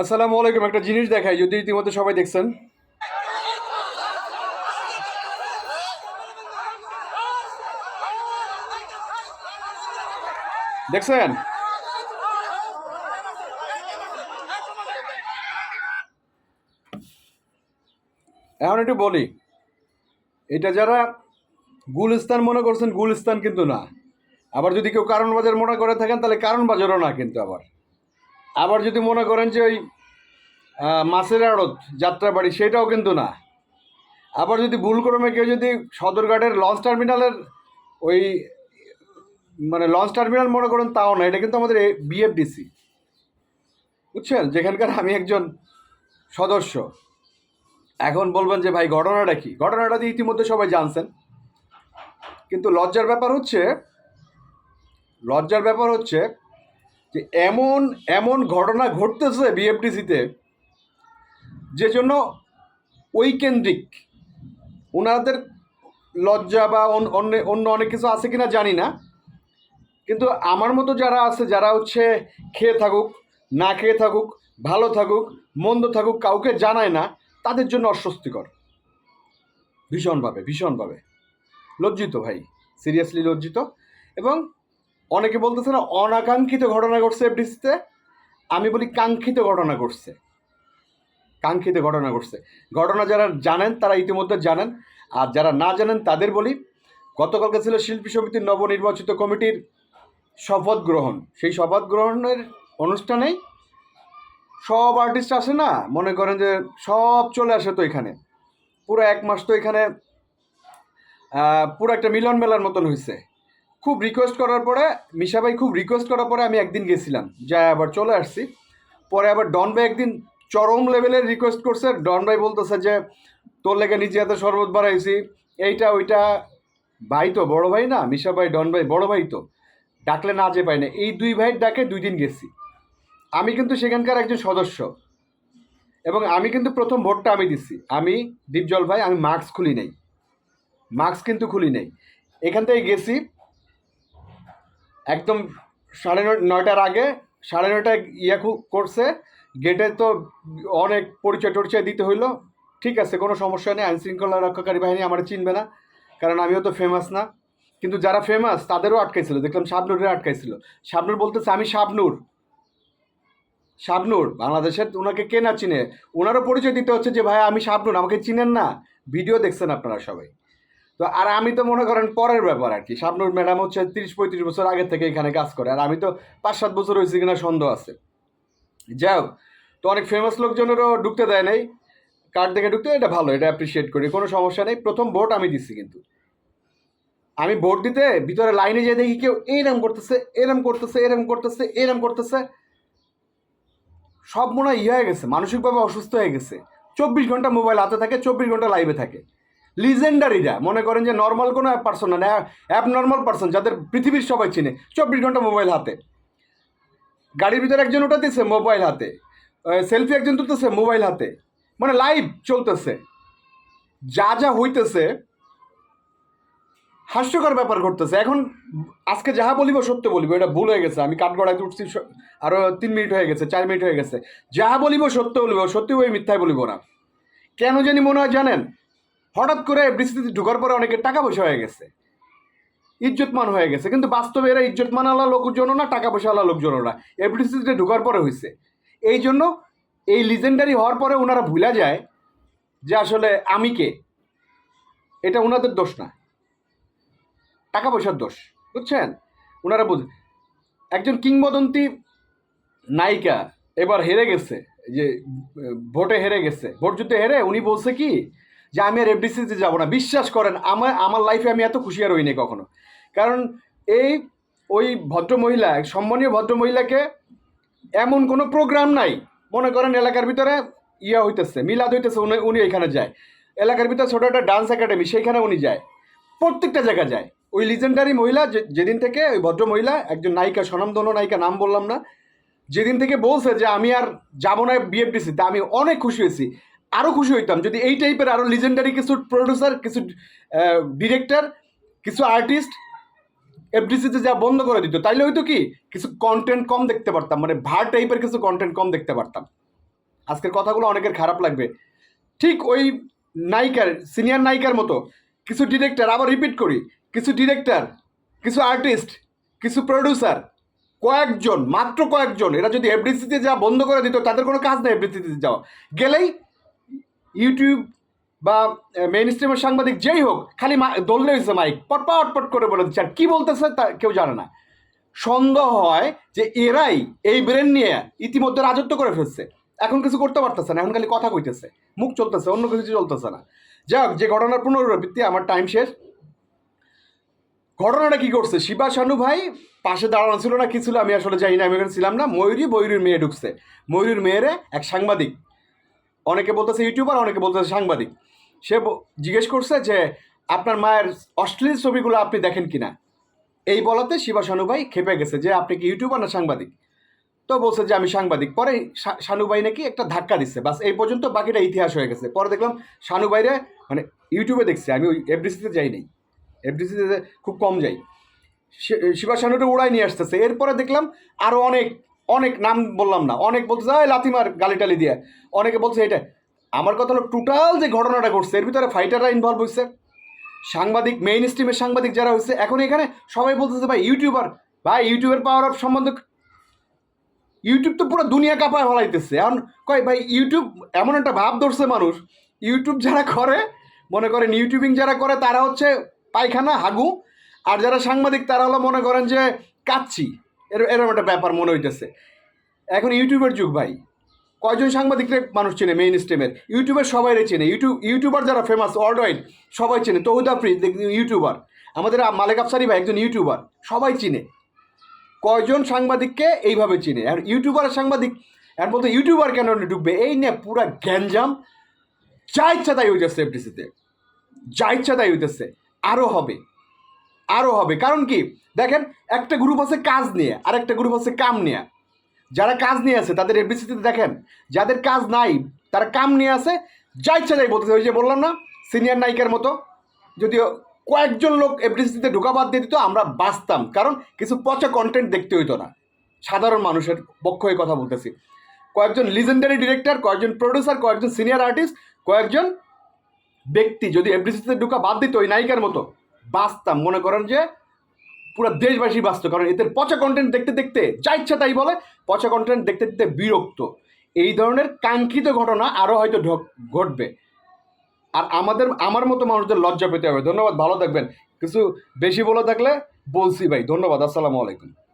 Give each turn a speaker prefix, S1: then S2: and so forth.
S1: আসসালামু আলাইকুম, একটা জিনিস দেখাই, যদি ইতিমধ্যে সবাই দেখছেন। দেখছেন? এখন একটু বলি, এটা যারা গুলস্তান মনে করছেন, গুলস্তান কিন্তু না। আবার যদি কেউ কারণ বাজার মনে করে থাকেন, তাহলে কারণ বাজারও না কিন্তু আবার। আবার যদি মনে করেন যে ওই মাছের আড়ত যাত্রাবাড়ি, সেটাও কিন্তু না। আবার যদি ভুলক্রমে কেউ যদি সদরঘাটের লঞ্চ টার্মিনালের ওই মানে লঞ্চ টার্মিনাল মনে করেন তাও না, এটা কিন্তু আমাদের বিএফডিসি বুঝছেন? যেখানকার আমি একজন সদস্য। এখন বলবেন যে, ভাই, ঘটনাটা কি? ঘটনাটা দিয়ে ইতিমধ্যে সবাই জানছেন। কিন্তু লজ্জার ব্যাপার হচ্ছে, লজ্জার ব্যাপার হচ্ছে যে এমন এমন ঘটনা ঘটতেছে বিএফডিসিতে যে জন্য ওই কেন্দ্রিক ওনাদের লজ্জা বা অন- অন্য অন্য অনেক কিছু আছে কিনা জানি না। কিন্তু আমার মতো যারা আছে, যারা হচ্ছে খেয়ে থাকুক, না খেয়ে থাকুক, ভালো থাকুক, মন্দ থাকুক, কাউকে জানায় না, তাদের জন্য অস্বস্তিকর। ভীষণভাবে ভীষণভাবে। লজ্জিত ভাই, সিরিয়াসলি লজ্জিত। এবং অনেকে বলতেছে না, অনাকাঙ্ক্ষিত ঘটনা ঘটছে এফডিসিতে আমি বলি কাঙ্ক্ষিত ঘটনা ঘটছে। কাঙ্ক্ষিত ঘটনা ঘটছে। ঘটনা যারা জানেন, তারা ইতিমধ্যে জানেন। আর যারা না জানেন, তাদের বলি, গতকালকে ছিল শিল্পী সমিতির নবনির্বাচিত কমিটির শপথ গ্রহণ। সেই শপথ গ্রহণের অনুষ্ঠানেই সব আর্টিস্ট আসে না? মনে করেন যে সব চলে আসে তো এখানে। পুরো এক মাস তো এখানে পুরো একটা মিলন মেলার মতন হয়েছে খুব রিকোয়েস্ট করার পরে, মিশা ভাই খুব রিকোয়েস্ট করার পরে আমি একদিন গেছিলাম। যাই আবার চলে আসছি। পরে আবার ডন ভাই একদিন চরম লেভেলের রিকোয়েস্ট করছে। ডন ভাই বলতেছে যে, তোর লেগে নিজে হাতে শরবত বাড়াইছি এইটা, ওইটা। ভাই তো বড় ভাই না, মিশা ভাই, ডন ভাই বড় ভাই তো। ডাকলে না যে পাই না। এই দুই ভাইয়ের ডাকে দুই দিন গেছি। আমি কিন্তু সেখানকার একজন সদস্য। এবং আমি কিন্তু প্রথম ভোটটা আমি দিচ্ছি আমি, দীপজল ভাই, আমি মাস্ক খুলি নাই। মাস্ক কিন্তু খুলি নাই। এখান থেকে গেছি। একদম সাড়ে নয় নয়টার আগে, সাড়ে নয়টায় ইয়া করছে। গেটে তো অনেক পরিচয় টরিচয় দিতে হইল। ঠিক আছে, কোনো সমস্যা নেই আইন শৃঙ্খলা রক্ষাকারী বাহিনী আমার চিনবে না, কারণ আমিও তো ফেমাস না। কিন্তু যারা ফেমাস তাদেরও আটকাইছিল। দেখলাম শাবনুরের আটকাইছিল। শাবনুর বলতেছে, আমি শাবনুর। শাবনুর, বাংলাদেশের ওনাকে কে না চিনে? ওনারও পরিচয় দিতে হচ্ছে যে, ভাই, আমি শাবনুর, আমাকে চিনেন না। ভিডিও দেখছেন আপনারা সবাই। তো আর আমি তো মনে করেন পরের ব্যাপার আর কি। শাবনুর ম্যাডাম হচ্ছে তিরিশ পঁয়ত্রিশ বছর আগে থেকে এখানে কাজ করে, আর আমি তো পাঁচ সাত বছর হয়েছে কিনা সন্দেহ আছে। যাই হোক, তো অনেক ফেমাস লোকজনেরও ঢুকতে দেয় নাই। কার্ড দেখে ঢুকতে এটা ভালো, এটা অ্যাপ্রিসিয়েট করি, কোনো সমস্যা নেই। প্রথম ভোট আমি দিচ্ছি কিন্তু। আমি ভোট দিতে ভিতরে লাইনে যেয়ে দেখি কেউ এরম করতেছে এরম করতেছে এরম করতেছে এরম করতেছে। সব মনে হয় ইয়ে হয়ে গেছে, মানসিকভাবে অসুস্থ হয়ে গেছে। চব্বিশ ঘণ্টা মোবাইল হাতে থাকে, চব্বিশ ঘণ্টা লাইভে থাকে। লিজেন্ডারিরা মনে করেন যে নর্মাল কোনো পার্সন না অ্যাপ নর্মাল পার্সন যাদের পৃথিবীর সবাই চিনে। চব্বিশ ঘণ্টা মোবাইল হাতে। গাড়ির ভিতরে একজন উঠাতেছে মোবাইল হাতে। সেলফি একজন তুলতেছে মোবাইল হাতে। মানে লাইভ চলতেছে। যা যা হইতেছে, হাস্যকর ব্যাপার ঘটতেছে। এখন আজকে যাহা বলিব সত্য বলিব, এটা ভুল হয়ে গেছে। আমি কাঠগড়ায় উঠছি, স- আরও তিন মিনিট হয়ে গেছে, চার মিনিট হয়ে গেছে। যাহা বলিব সত্য বলিব, সত্যি ওই মিথ্যায় বলিব না। কেন জানি মনে হয় জানেন হঠাৎ করে বৃষ্টিতে ঢোকার পরে অনেকের টাকা পয়সা হয়ে গেছে। ইজ্জতমান হয়ে গেছে। কিন্তু বাস্তবে এরা ইজ্জতমান আলা লোকজনও না টাকা পয়সা আলা লোকজনও না। এফডিসিতে ঢোকার পরে হয়েছে। এই জন্য এই লিজেন্ডারি হওয়ার পরে ওনারা ভুলা যায় যে আসলে আমি কে? এটা ওনাদের দোষ না। টাকা পয়সার দোষ, বুঝছেন? ওনারা বুঝ, একজন কিংবদন্তি নায়িকা এবার হেরে গেছে, যে ভোটে হেরে গেছে। ভোট যুদ্ধে হেরে উনি বলছে কি যে আমি আর এফডিসিতে যাব না। বিশ্বাস করেন, আমার আমার লাইফে আমি এত খুশি আর হইনি কখনো। কারণ এই, ওই ভদ্রমহিলা সম্মানীয় ভদ্রমহিলাকে এমন কোনো প্রোগ্রাম নাই। মনে করেন এলাকার ভিতরে ইয়া হইতেছে, মিলাদ হইতেছে, উনি উনি এখানে যায়। এলাকার ভিতরে ছোটো একটা ডান্স একাডেমি সেইখানে উনি যায়। প্রত্যেকটা জায়গায় যায়। ওই লিজেন্ডারি মহিলা যেদিন থেকে ওই ভদ্র মহিলা, একজন নায়িকা, স্বনামধন্য নায়িকা, নাম বললাম না, যেদিন থেকে বলছে যে আমি আর যাব না বিএফডিসিতে আমি অনেক খুশি হয়েছি। আরও খুশি হইতাম। যদি এই টাইপের আরও লিজেন্ডারি কিছু প্রডিউসার কিছু ডিরেক্টর কিছু আর্টিস্ট এফডিসিতে যা বন্ধ করে দিত, তাইলে হয়তো কি? কিছু কন্টেন্ট কম দেখতে পারতাম মানে ভার টাইপের কিছু কন্টেন্ট কম দেখতে পারতাম। আজকের কথাগুলো অনেকের খারাপ লাগবে। ঠিক ওই নায়িকার সিনিয়র নায়িকার মতো কিছু ডিরেক্টর আবার রিপিট করি, কিছু ডিরেক্টর কিছু আর্টিস্ট কিছু প্রডিউসার কয়েকজন, মাত্র কয়েকজন, এরা যদি এফডিসিতে যা বন্ধ করে দিত, তাদের কোনো কাজ নেই এফডিসিতে যাওয়া। গেলেই ইউটিউব বা মেইন স্ট্রিমের সাংবাদিক যেই হোক, খালি দললে হয়েছে মাইক পটপট পট করে বলে দিচ্ছে। আর কী বলতেছে তা কেউ জানে না। সন্দেহ হয় যে এরাই এই ব্রেন নিয়ে ইতিমধ্যে রাজত্ব করে ফেলছে। এখন কিছু করতে পারতেছে না, এখন খালি কথা কইতেছে। মুখ চলতেছে, অন্য কিছু চলতেছে না। যাক, যে ঘটনার পুনরাবৃত্তি, আমার টাইম শেষ। ঘটনাটা কি করছে? শিবা শানু ভাই পাশে দাঁড়ানো ছিল না, কি ছিল আমি আসলে জানি না, আমি এখানে ছিলাম না। ময়ূরী ময়ূরীর মেয়ে ঢুকছে। ময়ূরীর মেয়েরে এক সাংবাদিক অনেকে বলতেছে ইউটিউবার, অনেকে বলতেছে সাংবাদিক। সে জিজ্ঞেস করছে যে, আপনার মায়ের অশ্লীল ছবিগুলো আপনি দেখেন কিনা? এই বলাতে শিবা শানু ভাই খেপে গেছে যে, আপনি কি ইউটিউবার না সাংবাদিক? তো বলছে যে, আমি সাংবাদিক। পরে শানু ভাই নাকি একটা ধাক্কা দিচ্ছে বাস, এই পর্যন্ত বাকিটা ইতিহাস হয়ে গেছে। পরে দেখলাম শানু ভাইরে মানে ইউটিউবে দেখছি, আমি ওই এফডিসিতে যাই নাই। এফডিসিতে খুব কম যাই। শিবা শানুটা উড়াই নিয়ে আসতেছে। এরপরে দেখলাম আরও অনেক অনেক নাম বললাম না, অনেক বলছে যায় লাথিমার গালি টালি দিয়ে। অনেকে বলছে এটা আমার কথা হলো টোটাল যে ঘটনাটা ঘটছে, এর ভিতরে ফাইটাররা ইনভলভ হয়েছে সাংবাদিক মেইন স্ট্রিমের সাংবাদিক যারা হয়েছে এখন এখানে সবাই বলতেছে, ভাই ইউটিউবার ভাই ইউটিউবের পাওয়ার অফ সম্বন্ধে ইউটিউব তো পুরো দুনিয়া কাঁপায় হলাইতেছে এখন কয়, ভাই ইউটিউব এমন একটা ভাব ধরছে মানুষ ইউটিউব যারা করে, মনে করেন ইউটিউবিং যারা করে, তারা হচ্ছে পায়খানা, হাগু। আর যারা সাংবাদিক, তারা হলো মনে করেন যে কাচ্ছি এরকম একটা ব্যাপার মনে হইতেছে। এখন ইউটিউবের যুগ ভাই। কয়জন সাংবাদিকরা মানুষ চেনে মেইন স্ট্রিমের ইউটিউবের সবাই চেনে। ইউটিউব ইউটিউবার যারা ফেমাস ওয়ার্ল্ড সবাই চেনে। তহুদ আফ্রিদ ইউটিউবার। আমাদের মালেক আফসারি ভাই একজন ইউটিউবার, সবাই চিনে। কয়জন সাংবাদিককে এইভাবে চিনে? আর ইউটিউবার সাংবাদিক আর বলতে ইউটিউবার কেন ঢুকবে? এই নিয়ে পুরা গ্যাঞ্জাম। যা ইচ্ছা তাই হইতেছে এফডিসিতে যা ইচ্ছা তাই হইতেছে। আরও হবে। আরও হবে। কারণ কি? দেখেন, একটা গ্রুপ আছে কাজ নিয়ে, আর একটা গ্রুপ আছে কাম নিয়ে। যারা কাজ নিয়ে আছে, তাদের এফডিসিতে দেখেন, যাদের কাজ নাই, তারা কাম নিয়ে আছে, যা ইচ্ছা যাই বলতেছে। ওই যে বললাম না সিনিয়র নায়িকার মতো, যদিও কয়েকজন লোক এফডিসিতে ঢোকা বাদ দিয়ে দিত, আমরা বাঁচতাম। কারণ কিছু পচা কন্টেন্ট দেখতে হইতো না। সাধারণ মানুষের পক্ষ হয়ে কথা বলতেছি। কয়েকজন লিজেন্ডারি ডিরেক্টর কয়েকজন প্রডিউসার কয়েকজন সিনিয়র আর্টিস্ট কয়েকজন ব্যক্তি যদি এফডিসিতে ঢোকা বাদ দিত, ওই নায়িকার মতো বাঁচতাম মনে করেন যে পুরো দেশবাসী বাঁচত কারণ এদের পচা কন্টেন্ট দেখতে দেখতে যা ইচ্ছা তাই বলে, পচা কন্টেন্ট দেখতে দেখতে বিরক্ত। এই ধরনের কাঙ্ক্ষিত ঘটনা আরও হয়তো ঘটবে। আর আমাদের, আমার মতো মানুষদের লজ্জা পেতে হবে। ধন্যবাদ, ভালো থাকবেন। কিছু বেশি বলে থাকলে বলছি ভাই। ধন্যবাদ, আসসালামু আলাইকুম।